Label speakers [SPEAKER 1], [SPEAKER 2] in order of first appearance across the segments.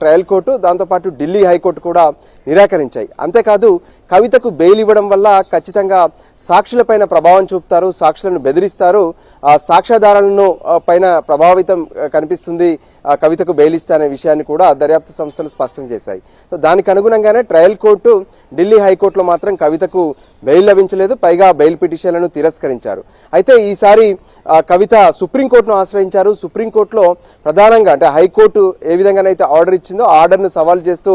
[SPEAKER 1] Trial court దాంతోపాటు Delhi high court కూడా నిరాకరించాయి. అంతేకాదు కవితకు బెయిల్ ఇవ్వడం వల్ల ఖచ్చితంగా సాక్షులపైన ప్రభావం చూపుతారు సాక్షులను బెదిరిస్తారు. ఆ సాక్ష్యాధారాలను పైన ప్రభావితం కనిపిస్తుంది. ఆ, కవితకు బెయిల్ ఇస్తానే విషయాన్ని కూడా దర్యాప్తు సంస్థలు స్పష్టం చేశాయి. సో దానికి అనుగుణంగానే ట్రయల్ కోర్టు ఢిల్లీ హైకోర్టులో మాత్రం కవితకు బెయిల్ లభించలేదు. పైగా బెయిల్ పిటిషన్లను తిరస్కరించారు. అయితే ఈసారి కవిత సుప్రీంకోర్టును ఆశ్రయించారు. సుప్రీంకోర్టులో ప్రధానంగా అంటే హైకోర్టు ఏ విధంగానైతే ఆర్డర్ ఇచ్చిందో ఆర్డర్ను సవాల్ చేస్తూ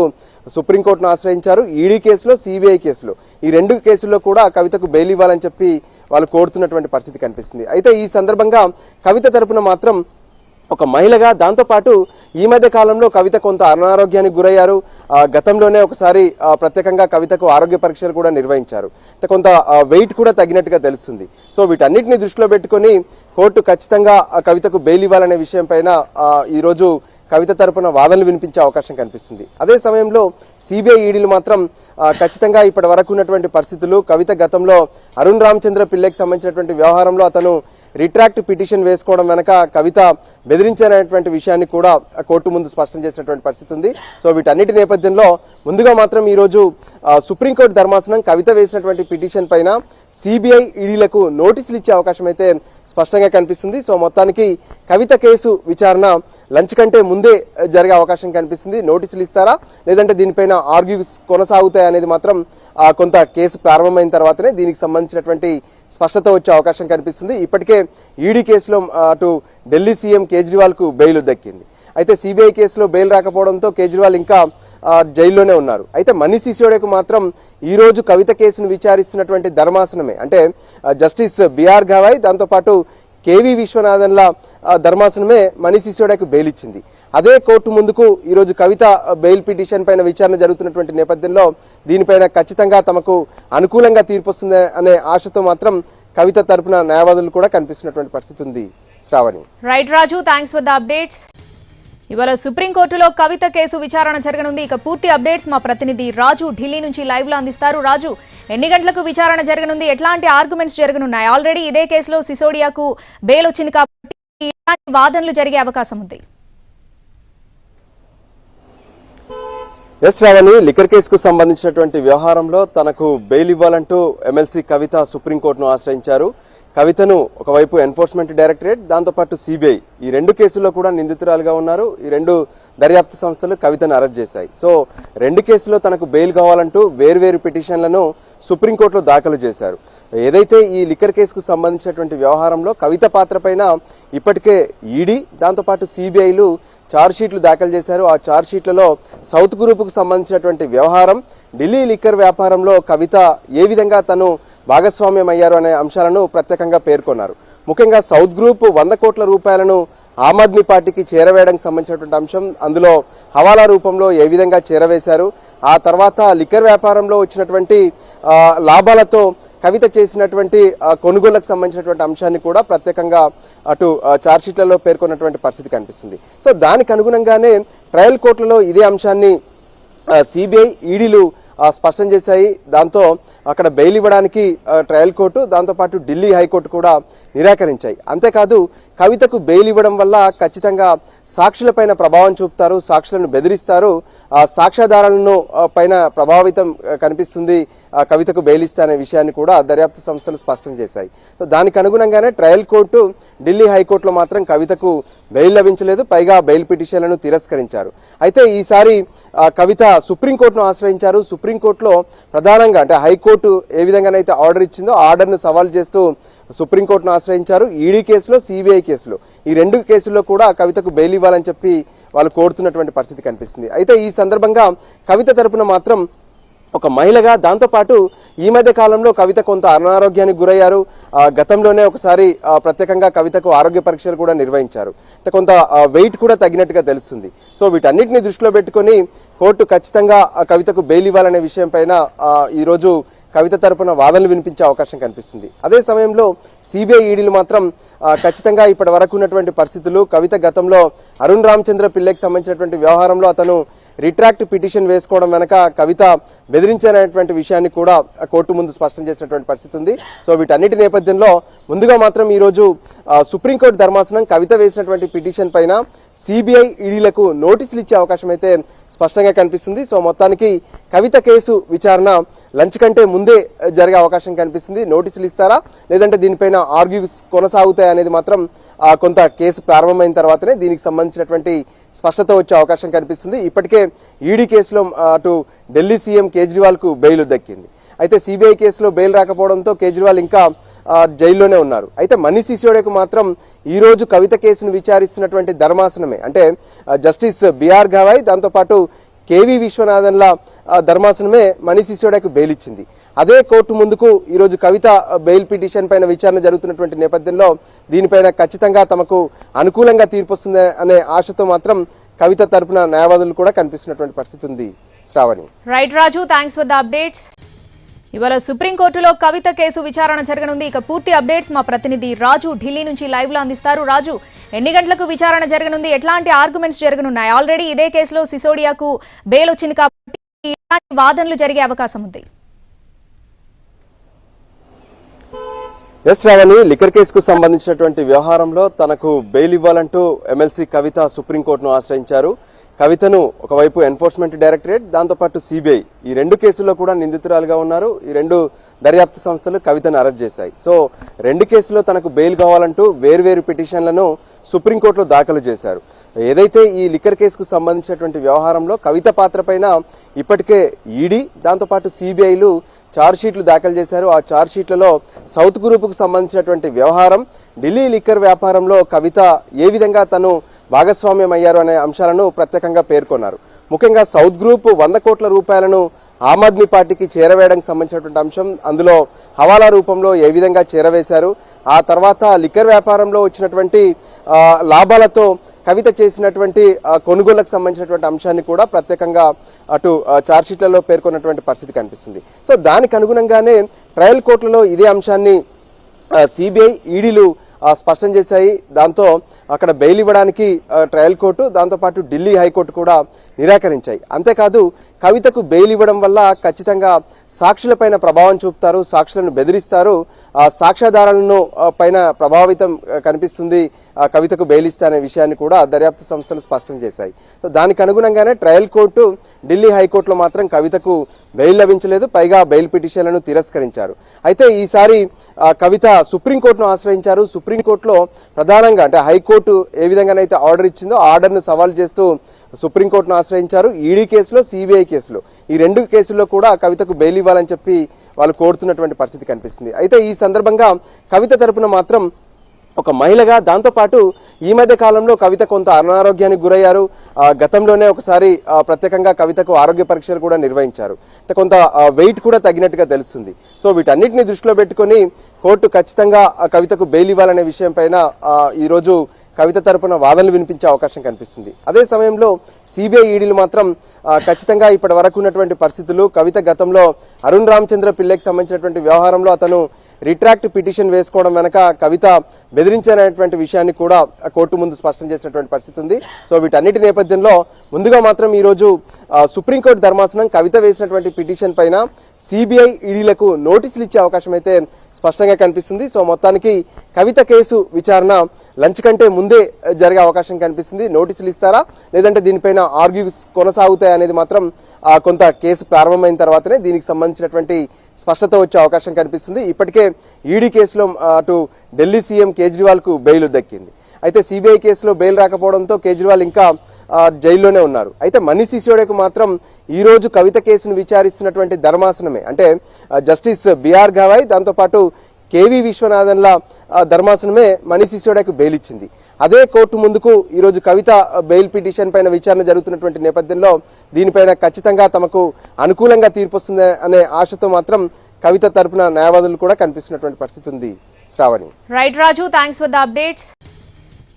[SPEAKER 1] సుప్రీంకోర్టును ఆశ్రయించారు. ఈడీ కేసులో సిబిఐ కేసులో. ఈ రెండు కేసుల్లో కూడా కవితకు బెయిల్ ఇవ్వాలని చెప్పి వాళ్ళు కోరుతున్నటువంటి పరిస్థితి కనిపిస్తుంది. అయితే ఈ సందర్భంగా కవిత తరపున మాత్రం ఒక మహిళగా దాంతోపాటు ఈ మధ్య కాలంలో కవిత కొంత అనారోగ్యానికి గురయ్యారు. గతంలోనే ఒకసారి ప్రత్యేకంగా కవితకు ఆరోగ్య పరీక్షలు కూడా నిర్వహించారు. కొంత వెయిట్ కూడా తగ్గినట్టుగా తెలుస్తుంది. సో వీటన్నిటిని దృష్టిలో పెట్టుకొని కోర్టు ఖచ్చితంగా కవితకు బెయిల్ ఇవ్వాలనే విషయం పైన ఈరోజు కవిత తరపున వాదనలు వినిపించే అవకాశం కనిపిస్తుంది. అదే సమయంలో సిబిఐ ఈడీలు మాత్రం ఖచ్చితంగా ఇప్పటి వరకు ఉన్నటువంటి పరిస్థితులు కవిత గతంలో అరుణ్ రామచంద్ర పిల్లకి సంబంధించినటువంటి వ్యవహారంలో అతను రిట్రాక్ట్ పిటిషన్ వేసుకోవడం వెనక కవిత బెదిరించినటువంటి విషయాన్ని కూడా కోర్టు ముందు స్పష్టం చేసినటువంటి పరిస్థితి ఉంది. సో వీటన్నిటి నేపథ్యంలో ముందుగా మాత్రం ఈరోజు సుప్రీంకోర్టు ధర్మాసనం కవిత వేసినటువంటి పిటిషన్ పైన సిబిఐ ఈడీలకు నోటీసులు ఇచ్చే అవకాశం అయితే స్పష్టంగా కనిపిస్తుంది. సో మొత్తానికి కవిత కేసు విచారణ లంచ్ కంటే ముందే జరిగే అవకాశం కనిపిస్తుంది. నోటీసులు ఇస్తారా? లేదంటే దీనిపైన ఆర్గ్యూస్ కొనసాగుతాయి అనేది మాత్రం కొంత కేసు ప్రారంభమైన తర్వాతనే దీనికి సంబంధించినటువంటి స్పష్టత వచ్చే అవకాశం కనిపిస్తుంది. ఇప్పటికే ఈడీ కేసులో అటు ఢిల్లీ సీఎం కేజ్రీవాల్కు బెయిల్ దక్కింది. అయితే సిబిఐ కేసులో బెయిల్ రాకపోవడంతో కేజ్రీవాల్ ఇంకా జైల్లోనే ఉన్నారు. అయితే మనీ సిసోడేకు మాత్రం ఈ రోజు కవిత కేసును విచారిస్తున్నటువంటి ధర్మాసనమే. అంటే జస్టిస్ బిఆర్ గవాయ్ దాంతోపాటు కేవీ విశ్వనాథన్ల ధర్మాసనమే మనీ సిసోడేకు బెయిల్ ఇచ్చింది. అదే కోర్టు ముందుకు ఈరోజు కవిత బెయిల్ పిటిషన్ పైన విచారణ జరుగుతున్నటువంటి నేపథ్యంలో దీనిపైన ఖచ్చితంగా తమకు అనుకూలంగా తీర్పు వస్తుంది అనే ఆశతో మాత్రం కవిత తరపున న్యాయవాదులు కూడా కనిపిస్తున్నటువంటి పరిస్థితి ఉంది. Shravani.
[SPEAKER 2] Right Raju thanks for the updates ఇవాళ సుప్రీంకోర్టులో కవిత కేసు విచారణ జరగనుంది. ఇక పూర్తి అప్డేట్స్ మా ప్రతినిధి రాజు ఢిల్లీ నుంచి లైవ్లో అందిస్తారు. రాజు ఎన్ని గంటలకు విచారణ జరగనుంది? ఎట్లాంటి ఆర్గ్యుమెంట్స్ జరగనున్నాయి? ఆల్రెడీ ఇదే కేసులో సిసోడియాకు బెయిల్ వచ్చింది కాబట్టి ఇలాంటి వాదనలు జరిగే అవకాశం ఉంది.
[SPEAKER 1] ఎస్ రావణి లిక్కర్ కేసుకు సంబంధించినటువంటి వ్యవహారంలో తనకు బెయిల్ ఇవ్వాలంటూ ఎమ్మెల్సీ కవిత సుప్రీంకోర్టును ఆశ్రయించారు. కవితను ఒకవైపు ఎన్ఫోర్స్మెంట్ డైరెక్టరేట్ దాంతోపాటు సిబిఐ. ఈ రెండు కేసుల్లో కూడా నిందితురాలుగా ఉన్నారు. ఈ రెండు దర్యాప్తు సంస్థలు కవితను అరెస్ట్ చేశాయి. సో రెండు కేసుల్లో తనకు బెయిల్ కావాలంటూ వేర్వేరు పిటిషన్లను సుప్రీంకోర్టులో దాఖలు చేశారు. ఏదైతే ఈ లిక్కర్ కేసుకు సంబంధించినటువంటి వ్యవహారంలో కవిత పాత్ర పైన ఇప్పటికే ఈడీ దాంతోపాటు సిబిఐలు షీట్లు దాఖలు చేశారు. ఆ చార్జ్ షీట్లలో సౌత్ గ్రూప్కు సంబంధించినటువంటి వ్యవహారం ఢిల్లీ లిక్కర్ వ్యాపారంలో కవిత ఏ విధంగా తను భాగస్వామ్యం అయ్యారు అనే అంశాలను ప్రత్యేకంగా పేర్కొన్నారు. ముఖ్యంగా సౌత్ గ్రూప్ వంద కోట్ల రూపాయలను ఆమ్ ఆద్మీ పార్టీకి చేరవేయడానికి సంబంధించినటువంటి అంశం అందులో హవాలా రూపంలో ఏ విధంగా చేరవేశారు ఆ తర్వాత లిక్కర్ వ్యాపారంలో వచ్చినటువంటి లాభాలతో కవిత చేసినటువంటి కొనుగోలకు సంబంధించినటువంటి అంశాన్ని కూడా ప్రత్యేకంగా అటు చార్జ్షీట్లలో పేర్కొన్నటువంటి పరిస్థితి కనిపిస్తుంది. సో దానికి అనుగుణంగానే ట్రయల్ కోర్టులలో ఇదే అంశాన్ని సిబిఐ ఈడీలు స్పష్టం చేశాయి. దాంతో అక్కడ బెయిల్ ఇవ్వడానికి ట్రయల్ కోర్టు దాంతోపాటు ఢిల్లీ హైకోర్టు కూడా నిరాకరించాయి. అంతేకాదు కవితకు బెయిల్ ఇవ్వడం వల్ల ఖచ్చితంగా సాక్షులపైన ప్రభావం చూపుతారు సాక్షులను బెదిరిస్తారు. ఆ సాక్ష్యాధారాలను పైన ప్రభావితం కనిపిస్తుంది కవితకు బెయిల్ ఇస్తానే విషయాన్ని కూడా దర్యాప్తు సంస్థలు స్పష్టం చేశాయి. సో దానికి అనుగుణంగానే ట్రయల్ కోర్టు ఢిల్లీ హైకోర్టులో మాత్రం కవితకు బెయిల్ లభించలేదు పైగా బెయిల్ పిటిషన్లను తిరస్కరించారు. అయితే ఈసారి కవిత సుప్రీంకోర్టును ఆశ్రయించారు. సుప్రీంకోర్టులో ప్రధానంగా అంటే హైకోర్టు ఏ విధంగానైతే ఆర్డర్ ఇచ్చిందో ఆర్డర్ను సవాల్ చేస్తూ సుప్రీంకోర్టును ఆశ్రయించారు ఈడీ కేసులో సిబిఐ కేసులో. ఈ రెండు కేసుల్లో కూడా కవితకు బెయిల్ ఇవ్వాలని చెప్పి వాళ్ళు కోరుతున్నటువంటి పరిస్థితి కనిపిస్తుంది. అయితే ఈ సందర్భంగా కవిత తరపున మాత్రం ఒక మహిళగా దాంతోపాటు ఈ మధ్య కాలంలో కవిత కొంత అనారోగ్యానికి గురయ్యారు. గతంలోనే ఒకసారి ప్రత్యేకంగా కవితకు ఆరోగ్య పరీక్షలు కూడా నిర్వహించారు. కొంత వెయిట్ కూడా తగ్గినట్టుగా తెలుస్తుంది. సో వీటన్నిటిని దృష్టిలో పెట్టుకొని కోర్టు ఖచ్చితంగా కవితకు బెయిల్ ఇవ్వాలనే విషయం పైన ఈరోజు కవిత తరపున వాదనలు వినిపించే అవకాశం కనిపిస్తుంది. అదే సమయంలో సిబిఐ ఈడీలు మాత్రం ఖచ్చితంగా ఇప్పటి వరకు ఉన్నటువంటి పరిస్థితులు కవిత గతంలో అరుణ్ రామచంద్ర పిల్లకి సంబంధించినటువంటి వ్యవహారంలో అతను రిట్రాక్ట్ పిటిషన్ వేసుకోవడం వెనక కవిత బెదిరించారనేటువంటి విషయాన్ని కూడా కోర్టు ముందు స్పష్టం చేసినటువంటి పరిస్థితి ఉంది. సో వీటన్నిటి నేపథ్యంలో ముందుగా మాత్రం ఈరోజు సుప్రీంకోర్టు ధర్మాసనం కవిత వేసినటువంటి పిటిషన్ పైన సిబిఐ ఈడీలకు నోటీసులు ఇచ్చే అవకాశం అయితే స్పష్టంగా కనిపిస్తుంది. సో మొత్తానికి కవిత కేసు విచారణ లంచ్ కంటే ముందే జరిగే అవకాశం కనిపిస్తుంది. నోటీసులు ఇస్తారా? లేదంటే దీనిపైన ఆర్గ్యూస్ కొనసాగుతాయి అనేది మాత్రం కొంత కేసు ప్రారంభమైన తర్వాతనే దీనికి సంబంధించినటువంటి స్పష్టత వచ్చే అవకాశం కనిపిస్తుంది. ఇప్పటికే ఈడీ కేసులో అటు ఢిల్లీ సీఎం కేజ్రీవాల్కు బెయిల్ దక్కింది. అయితే సిబిఐ కేసులో బెయిల్ రాకపోవడంతో కేజ్రీవాల్ ఇంకా జైల్లోనే ఉన్నారు. అయితే మనీ సిసోడేకు మాత్రం ఈ రోజు కవిత కేసును విచారిస్తున్నటువంటి ధర్మాసనమే. అంటే జస్టిస్ బిఆర్ గవాయ్ దాంతోపాటు కేవీ విశ్వనాథన్ల ధర్మాసనమే మనీ సిసోడేకు బెయిల్ ఇచ్చింది. అదే కోర్టు ముందుకు ఈరోజు కవిత బెయిల్ పిటిషన్ పైన విచారణ జరుగుతున్నటువంటి నేపథ్యంలో దీనిపైన ఖచ్చితంగా తమకు అనుకూలంగా తీర్పు వస్తుంది అనే ఆశతో మాత్రం కవిత తరపున న్యాయవాదులు కూడా కనిపిస్తున్నటువంటి పరిస్థితి ఉంది. Shravani.
[SPEAKER 2] Right Raju thanks for the updates ఇవాళ సుప్రీంకోర్టులో కవిత కేసు విచారణ జరగనుంది. ఇక పూర్తి అప్డేట్స్ మా ప్రతినిధి రాజు ఢిల్లీ నుంచి లైవ్లో అందిస్తారు. రాజు ఎన్ని గంటలకు విచారణ జరగనుంది? ఎట్లాంటి ఆర్గ్యుమెంట్స్ జరగనున్నాయి? ఆల్రెడీ ఇదే కేసులో సిసోడియాకు బెయిల్ వచ్చింది కాబట్టి ఇలాంటి వాదనలు జరిగే అవకాశం ఉంది.
[SPEAKER 1] ఎస్ రావణి లిక్కర్ కేసుకు సంబంధించినటువంటి వ్యవహారంలో తనకు బెయిల్ ఇవ్వాలంటూ ఎమ్మెల్సీ కవిత సుప్రీంకోర్టును ఆశ్రయించారు. కవితను ఒకవైపు ఎన్ఫోర్స్మెంట్ డైరెక్టరేట్ దాంతోపాటు సిబిఐ. ఈ రెండు కేసుల్లో కూడా నిందితురాలుగా ఉన్నారు. ఈ రెండు దర్యాప్తు సంస్థలు కవితను అరెస్ట్ చేశాయి. సో రెండు కేసుల్లో తనకు బెయిల్ కావాలంటూ వేర్వేరు పిటిషన్లను సుప్రీంకోర్టులో దాఖలు చేశారు. ఏదైతే ఈ లిక్కర్ కేసుకు సంబంధించినటువంటి వ్యవహారంలో కవిత పాత్ర పైన ఇప్పటికే ఈడీ దాంతోపాటు సిబిఐలు షీట్లు దాఖలు చేశారు. ఆ చార్జ్షీట్లలో సౌత్ గ్రూపుకు సంబంధించినటువంటి వ్యవహారం ఢిల్లీ లిక్కర్ వ్యాపారంలో కవిత ఏ విధంగా తను భాగస్వామ్యం అయ్యారు అనే అంశాలను ప్రత్యేకంగా పేర్కొన్నారు. ముఖ్యంగా సౌత్ గ్రూప్ వంద కోట్ల రూపాయలను ఆమ్ ఆద్మీ పార్టీకి చేరవేయడానికి సంబంధించినటువంటి అంశం అందులో హవాలా రూపంలో ఏ విధంగా చేరవేశారు ఆ తర్వాత లిక్కర్ వ్యాపారంలో వచ్చినటువంటి లాభాలతో కవిత చేసినటువంటి కొనుగోలకు కొనుగోళ్ళకు సంబంధించినటువంటి అంశాన్ని కూడా ప్రత్యేకంగా అటు చార్జ్షీట్లలో పేర్కొన్నటువంటి పరిస్థితి కనిపిస్తుంది. సో దానికి అనుగుణంగానే ట్రయల్ కోర్టులలో ఇదే అంశాన్ని సిబిఐ ఈడీలు స్పష్టం చేశాయి. దాంతో అక్కడ బెయిల్ ఇవ్వడానికి ట్రయల్ కోర్టు దాంతోపాటు ఢిల్లీ హైకోర్టు కూడా నిరాకరించాయి. అంతేకాదు కవితకు బెయిల్ ఇవ్వడం వల్ల ఖచ్చితంగా సాక్షులపైన ప్రభావం చూపుతారు సాక్షులను బెదిరిస్తారు. సాక్ష్యాధారాలను పైన ప్రభావితం కనిపిస్తుంది కవితకు బెయిల్ అనే విషయాన్ని కూడా దర్యాప్తు సంస్థలు స్పష్టం చేశాయి. సో దానికి అనుగుణంగానే ట్రయల్ కోర్టు ఢిల్లీ హైకోర్టులో మాత్రం కవితకు బెయిల్ లభించలేదు పైగా బెయిల్ పిటిషన్లను తిరస్కరించారు. అయితే ఈసారి కవిత సుప్రీంకోర్టును ఆశ్రయించారు. సుప్రీంకోర్టులో ప్రధానంగా అంటే హైకోర్టు ఏ విధంగానైతే ఆర్డర్ ఇచ్చిందో ఆర్డర్ను సవాల్ చేస్తూ సుప్రీంకోర్టును ఆశ్రయించారు. ఈడీ కేసులో సిబిఐ కేసులో. ఈ రెండు కేసుల్లో కూడా కవితకు బెయిల్ ఇవ్వాలని చెప్పి వాళ్ళు కోరుతున్నటువంటి పరిస్థితి కనిపిస్తుంది. అయితే ఈ సందర్భంగా కవిత తరపున మాత్రం ఒక మహిళగా దాంతోపాటు ఈ మధ్య కాలంలో కవిత కొంత అనారోగ్యానికి గురయ్యారు. ఆ, గతంలోనే ఒకసారి ప్రత్యేకంగా కవితకు ఆరోగ్య పరీక్షలు కూడా నిర్వహించారు. కొంత వెయిట్ కూడా తగ్గినట్టుగా తెలుస్తుంది. సో వీటన్నిటిని దృష్టిలో పెట్టుకొని కోర్టు ఖచ్చితంగా కవితకు బెయిల్ ఇవ్వాలనే విషయం పైన ఈరోజు కవిత తరపున వాదనలు వినిపించే అవకాశం కనిపిస్తుంది. అదే సమయంలో సిబిఐ ఈడీలు మాత్రం ఖచ్చితంగా ఇప్పటి వరకు ఉన్నటువంటి పరిస్థితులు కవిత గతంలో అరుణ్ రామచంద్ర పిల్లకి సంబంధించినటువంటి వ్యవహారంలో అతను రిట్రాక్ట్ పిటిషన్ వేసుకోవడం వెనక కవిత బెదిరించారనేటువంటి విషయాన్ని కూడా కోర్టు ముందు స్పష్టం చేసినటువంటి పరిస్థితి ఉంది. సో వీటన్నిటి నేపథ్యంలో ముందుగా మాత్రం ఈరోజు సుప్రీంకోర్టు ధర్మాసనం కవిత వేసినటువంటి పిటిషన్ పైన సిబిఐ ఈడీలకు నోటీసులు ఇచ్చే అవకాశం అయితే స్పష్టంగా కనిపిస్తుంది. సో మొత్తానికి కవిత కేసు విచారణ లంచ్ కంటే ముందే జరిగే అవకాశం కనిపిస్తుంది. నోటీసులు ఇస్తారా? లేదంటే దీనిపైన ఆర్గ్యూస్ కొనసాగుతాయి అనేది మాత్రం కొంత కేసు ప్రారంభమైన తర్వాతనే దీనికి సంబంధించినటువంటి స్పష్టత వచ్చే అవకాశం కనిపిస్తుంది. ఇప్పటికే ఈడీ కేసులో అటు ఢిల్లీ సీఎం కేజ్రీవాల్కు బెయిల్ దక్కింది. అయితే సిబిఐ కేసులో బెయిల్ రాకపోవడంతో కేజ్రీవాల్ ఇంకా జైల్లోనే ఉన్నారు. అయితే మనీ సిసోడేకు మాత్రం ఈ రోజు కవిత కేసును విచారిస్తున్నటువంటి ధర్మాసనమే. అంటే జస్టిస్ బిఆర్ గవాయ్ దాంతోపాటు కేవి విశ్వనాథన్ల ధర్మాసనమే మనీ సిసోడేకు బెయిల్ ఇచ్చింది. అదే కోర్టు ముందుకు ఈ రోజు కవిత బెయిల్ పిటిషన్ పైన విచారణ జరుగుతున్నటువంటి నేపథ్యంలో దీనిపైన ఖచ్చితంగా తమకు అనుకూలంగా తీర్పు వస్తుంది అనే ఆశతో మాత్రం కవిత తరపున న్యాయవాదులు కూడా కనిపిస్తున్నటువంటి పరిస్థితి ఉంది. Shravani.
[SPEAKER 2] Right Raju thanks for the updates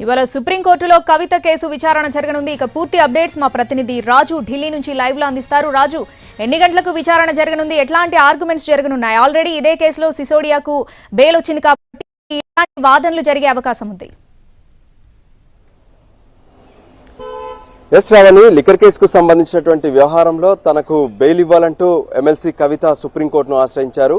[SPEAKER 2] ఇవాళ సుప్రీంకోర్టులో కవిత కేసు విచారణ జరగనుంది. ఇక పూర్తి అప్డేట్స్ మా ప్రతినిధి రాజు ఢిల్లీ నుంచి లైవ్లో అందిస్తారు. రాజు ఎన్ని గంటలకు విచారణ జరగనుంది? ఎట్లాంటి ఆర్గ్యుమెంట్స్ జరగనున్నాయి? ఆల్రెడీ ఇదే కేసులో సిసోడియాకు బెయిల్ వచ్చింది కాబట్టి ఇలాంటి వాదనలు జరిగే అవకాశం ఉంది.
[SPEAKER 1] ఎస్ రావణి లిక్కర్ కేసుకు సంబంధించినటువంటి వ్యవహారంలో తనకు బెయిల్ ఇవ్వాలంటూ ఎమ్మెల్సీ కవిత సుప్రీంకోర్టును ఆశ్రయించారు.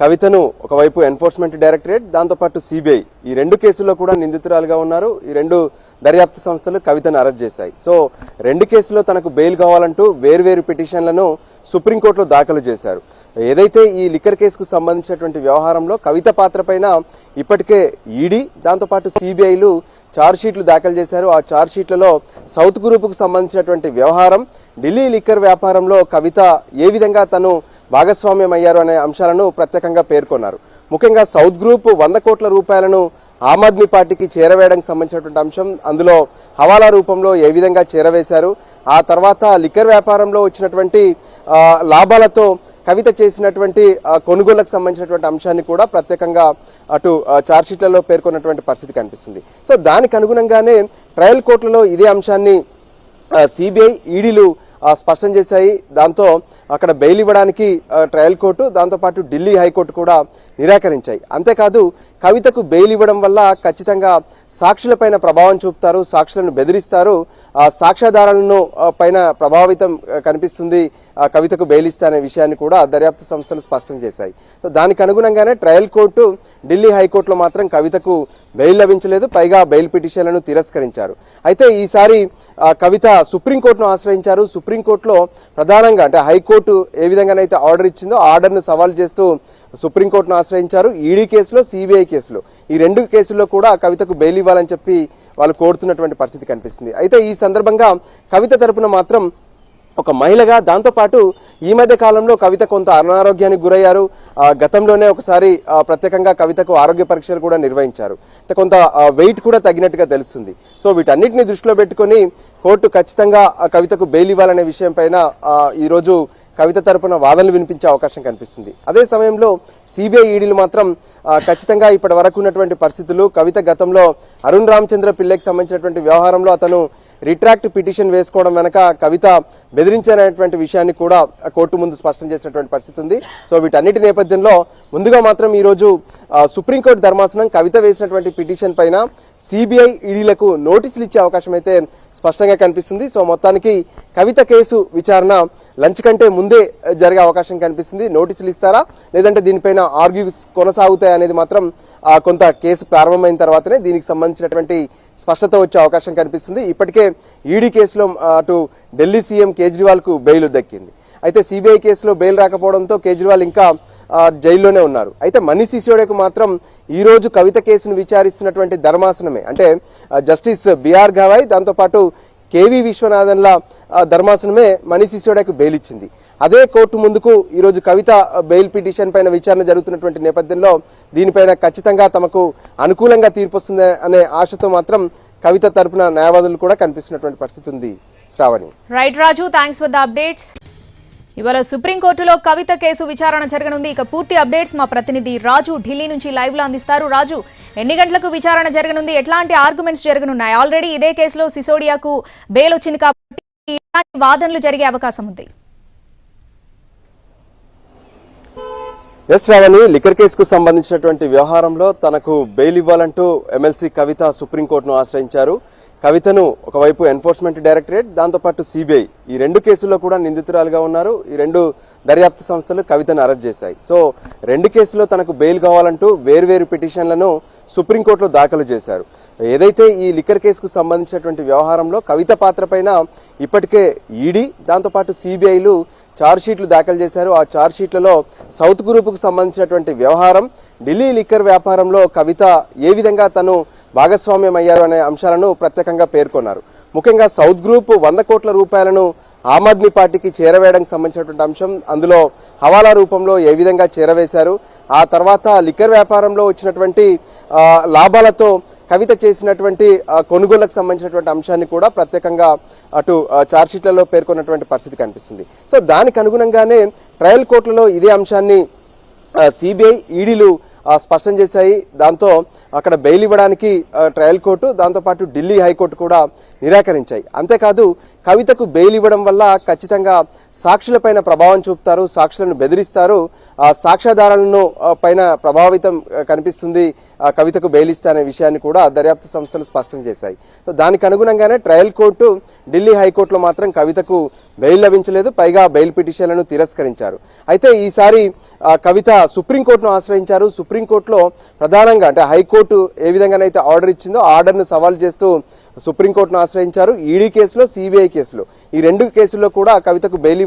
[SPEAKER 1] కవితను ఒకవైపు ఎన్ఫోర్స్మెంట్ డైరెక్టరేట్ దాంతోపాటు సిబిఐ. ఈ రెండు కేసుల్లో కూడా నిందితురాలుగా ఉన్నారు. ఈ రెండు దర్యాప్తు సంస్థలు కవితను అరెస్ట్ చేశాయి. సో రెండు కేసుల్లో తనకు బెయిల్ కావాలంటూ వేర్వేరు పిటిషన్లను సుప్రీంకోర్టులో దాఖలు చేశారు. ఏదైతే ఈ లిక్కర్ కేసుకు సంబంధించినటువంటి వ్యవహారంలో కవిత పాత్ర పైన ఇప్పటికే ఈడీ దాంతోపాటు సిబిఐలు షీట్లు దాఖలు చేశారు. ఆ చార్జ్ షీట్లలో సౌత్ గ్రూపుకు సంబంధించినటువంటి వ్యవహారం ఢిల్లీ లిక్కర్ వ్యాపారంలో కవిత ఏ విధంగా తను భాగస్వామ్యం అయ్యారు అనే అంశాలను ప్రత్యేకంగా పేర్కొన్నారు. ముఖ్యంగా సౌత్ గ్రూప్ వంద కోట్ల రూపాయలను ఆమ్ ఆద్మీ పార్టీకి చేరవేయడానికి సంబంధించినటువంటి అంశం అందులో హవాలా రూపంలో ఏ విధంగా చేరవేశారు ఆ తర్వాత లిక్కర్ వ్యాపారంలో వచ్చినటువంటి లాభాలతో కవిత చేసినటువంటి కొనుగోలకు సంబంధించినటువంటి అంశాన్ని కూడా ప్రత్యేకంగా అటు చార్జ్షీట్లలో పేర్కొన్నటువంటి పరిస్థితి కనిపిస్తుంది. సో దానికి అనుగుణంగానే ట్రయల్ కోర్టులలో ఇదే అంశాన్ని సిబిఐ ఈడీలు స్పష్టం చేశాయి. దాంతో అక్కడ బెయిల్ ఇవ్వడానికి ట్రయల్ కోర్టు దాంతోపాటు ఢిల్లీ హైకోర్టు కూడా నిరాకరించాయి. అంతేకాదు కవితకు బెయిల్ ఇవ్వడం వల్ల ఖచ్చితంగా సాక్షులపైన ప్రభావం చూపుతారు సాక్షులను బెదిరిస్తారు. ఆ సాక్ష్యాధారాలను పైన ప్రభావితం కనిపిస్తుంది కవితకు బెయిల్ అనే విషయాన్ని కూడా దర్యాప్తు సంస్థలు స్పష్టం చేశాయి. సో దానికి అనుగుణంగానే ట్రయల్ కోర్టు ఢిల్లీ హైకోర్టులో మాత్రం కవితకు బెయిల్ లభించలేదు పైగా బెయిల్ పిటిషన్లను తిరస్కరించారు. అయితే ఈసారి కవిత సుప్రీంకోర్టును ఆశ్రయించారు. సుప్రీంకోర్టులో ప్రధానంగా అంటే హైకోర్టు ఏ విధంగానైతే ఆర్డర్ ఇచ్చిందో ఆర్డర్ను సవాల్ చేస్తూ సుప్రీంకోర్టును ఆశ్రయించారు. ఈడీ కేసులో సిబిఐ కేసులో. ఈ రెండు కేసుల్లో కూడా కవితకు బెయిల్ ఇవ్వాలని చెప్పి వాళ్ళు కోరుతున్నటువంటి పరిస్థితి కనిపిస్తుంది. అయితే ఈ సందర్భంగా కవిత తరపున మాత్రం ఒక మహిళగా దాంతోపాటు ఈ మధ్య కాలంలో కవిత కొంత అనారోగ్యానికి గురయ్యారు. గతంలోనే ఒకసారి ప్రత్యేకంగా కవితకు ఆరోగ్య పరీక్షలు కూడా నిర్వహించారు. కొంత వెయిట్ కూడా తగ్గినట్టుగా తెలుస్తుంది. సో వీటన్నిటిని దృష్టిలో పెట్టుకొని కోర్టు ఖచ్చితంగా కవితకు బెయిల్ ఇవ్వాలనే విషయం పైన ఈరోజు కవిత తరపున వాదనలు వినిపించే అవకాశం కనిపిస్తుంది. అదే సమయంలో సిబిఐ ఈడీలు మాత్రం ఖచ్చితంగా ఇప్పటి వరకు ఉన్నటువంటి పరిస్థితులు కవిత గతంలో అరుణ్ రామచంద్ర పిల్లకి సంబంధించినటువంటి వ్యవహారంలో అతను రిట్రాక్ట్ పిటిషన్ వేసుకోవడం వెనక కవిత బెదిరించినటువంటి విషయాన్ని కూడా కోర్టు ముందు స్పష్టం చేసినటువంటి పరిస్థితి ఉంది. సో వీటన్నిటి నేపథ్యంలో ముందుగా మాత్రం ఈరోజు సుప్రీంకోర్టు ధర్మాసనం కవిత వేసినటువంటి పిటిషన్ పైన సిబిఐ ఈడీలకు నోటీసులు ఇచ్చే అవకాశం అయితే స్పష్టంగా కనిపిస్తుంది. సో మొత్తానికి కవిత కేసు విచారణ లంచ్ కంటే ముందే జరిగే అవకాశం కనిపిస్తుంది. నోటీసులు ఇస్తారా? లేదంటే దీనిపైన ఆర్గ్యూస్ కొనసాగుతాయి అనేది మాత్రం కొంత కేసు ప్రారంభమైన తర్వాతనే దీనికి సంబంధించినటువంటి స్పష్టత వచ్చే అవకాశం కనిపిస్తుంది. ఇప్పటికే ఈడీ కేసులో అటు ఢిల్లీ సీఎం కేజ్రీవాల్కు బెయిల్ దక్కింది. అయితే సిబిఐ కేసులో బెయిల్ రాకపోవడంతో కేజ్రీవాల్ ఇంకా జైల్లోనే ఉన్నారు. అయితే మనీ సిసోడియాకు మాత్రం ఈ రోజు కవిత కేసును విచారిస్తున్నటువంటి ధర్మాసనమే. అంటే జస్టిస్ బిఆర్ గవాయ్ దాంతోపాటు కేవీ విశ్వనాథన్ల ధర్మాసనమే మనీ సిసోడియాకు బెయిల్ ఇచ్చింది. అదే కోర్టు ముందుకు ఈరోజు కవిత బెయిల్ పిటిషన్ పైన విచారణ జరుగుతున్నటువంటి నేపథ్యంలో దీనిపైన ఖచ్చితంగా తమకు అనుకూలంగా తీర్పు వస్తుంది అనే ఆశతో మాత్రం కవిత తరపున న్యాయవాదులు కూడా కనిపిస్తున్నటువంటి పరిస్థితి ఉంది. Shravani.
[SPEAKER 2] Right Raju thanks for the updates ఇవాళ సుప్రీంకోర్టులో కవిత కేసు విచారణ జరగనుంది. ఇక పూర్తి అప్డేట్స్ మా ప్రతినిధి రాజు ఢిల్లీ నుంచి లైవ్లో అందిస్తారు. రాజు ఎన్ని గంటలకు విచారణ జరగనుంది? ఎట్లాంటి ఆర్గ్యుమెంట్స్ జరగనున్నాయి? ఆల్రెడీ ఇదే కేసులో సిసోడియాకు బెయిల్ వచ్చింది కాబట్టి ఇలాంటి వాదనలు జరిగే అవకాశం ఉంది.
[SPEAKER 1] ఎస్ రావణి లిక్కర్ కేసుకు సంబంధించినటువంటి వ్యవహారంలో తనకు బెయిల్ ఇవ్వాలంటూ ఎమ్మెల్సీ కవిత సుప్రీంకోర్టును ఆశ్రయించారు. కవితను ఒకవైపు ఎన్ఫోర్స్మెంట్ డైరెక్టరేట్ దాంతోపాటు సిబిఐ. ఈ రెండు కేసుల్లో కూడా నిందితురాలుగా ఉన్నారు. ఈ రెండు దర్యాప్తు సంస్థలు కవితను అరెస్ట్ చేశాయి. సో రెండు కేసుల్లో తనకు బెయిల్ కావాలంటూ వేర్వేరు పిటిషన్లను సుప్రీంకోర్టులో దాఖలు చేశారు. ఏదైతే ఈ లిక్కర్ కేసుకు సంబంధించినటువంటి వ్యవహారంలో కవిత పాత్ర పైన ఇప్పటికే ఈడీ దాంతోపాటు సిబిఐలు షీట్లు దాఖలు చేశారు. ఆ చార్జ్ షీట్లలో సౌత్ గ్రూప్కు సంబంధించినటువంటి వ్యవహారం ఢిల్లీ లిక్కర్ వ్యాపారంలో కవిత ఏ విధంగా తను భాగస్వామ్యం అయ్యారు అనే అంశాలను ప్రత్యేకంగా పేర్కొన్నారు. ముఖ్యంగా సౌత్ గ్రూప్ వంద కోట్ల రూపాయలను ఆమ్ ఆద్మీ పార్టీకి చేరవేయడానికి సంబంధించినటువంటి అంశం అందులో హవాలా రూపంలో ఏ విధంగా చేరవేశారు ఆ తర్వాత లిక్కర్ వ్యాపారంలో వచ్చినటువంటి లాభాలతో కవిత చేసినటువంటి కొనుగోలకు సంబంధించినటువంటి అంశాన్ని కూడా ప్రత్యేకంగా అటు చార్జ్షీట్లలో ఛార్జ్షీట్లలో పేర్కొన్నటువంటి పరిస్థితి కనిపిస్తుంది. సో దానికి అనుగుణంగానే ట్రయల్ కోర్టులలో ఇదే అంశాన్ని సిబిఐ ఈడీలు స్పష్టం చేశాయి. దాంతో అక్కడ బెయిల్ ఇవ్వడానికి ట్రయల్ కోర్టు దాంతోపాటు ఢిల్లీ హైకోర్టు కూడా నిరాకరించాయి. అంతేకాదు కవితకు బెయిల్ ఇవ్వడం వల్ల ఖచ్చితంగా సాక్షులపైన ప్రభావం చూపుతారు సాక్షులను బెదిరిస్తారు. ఆ సాక్ష్యాధారాలను పైన ప్రభావితం కనిపిస్తుంది ఆ, కవితకు బెయిల్ అనే విషయాన్ని కూడా దర్యాప్తు సంస్థలు స్పష్టం చేశాయి. సో దానికి అనుగుణంగానే ట్రయల్ కోర్టు ఢిల్లీ హైకోర్టులో మాత్రం కవితకు బెయిల్ లభించలేదు పైగా బెయిల్ పిటిషన్లను తిరస్కరించారు. అయితే ఈసారి ఆ, కవిత సుప్రీంకోర్టును ఆశ్రయించారు. సుప్రీంకోర్టులో ప్రధానంగా అంటే హైకోర్టు ఏ విధంగానైతే ఆర్డర్ ఇచ్చిందో ఆర్డర్ను సవాల్ చేస్తూ సుప్రీంకోర్టును ఆశ్రయించారు. ఈడీ కేసులో సిబిఐ కేసులో. ఈ రెండు కేసుల్లో కూడా కవితకు బెయిల్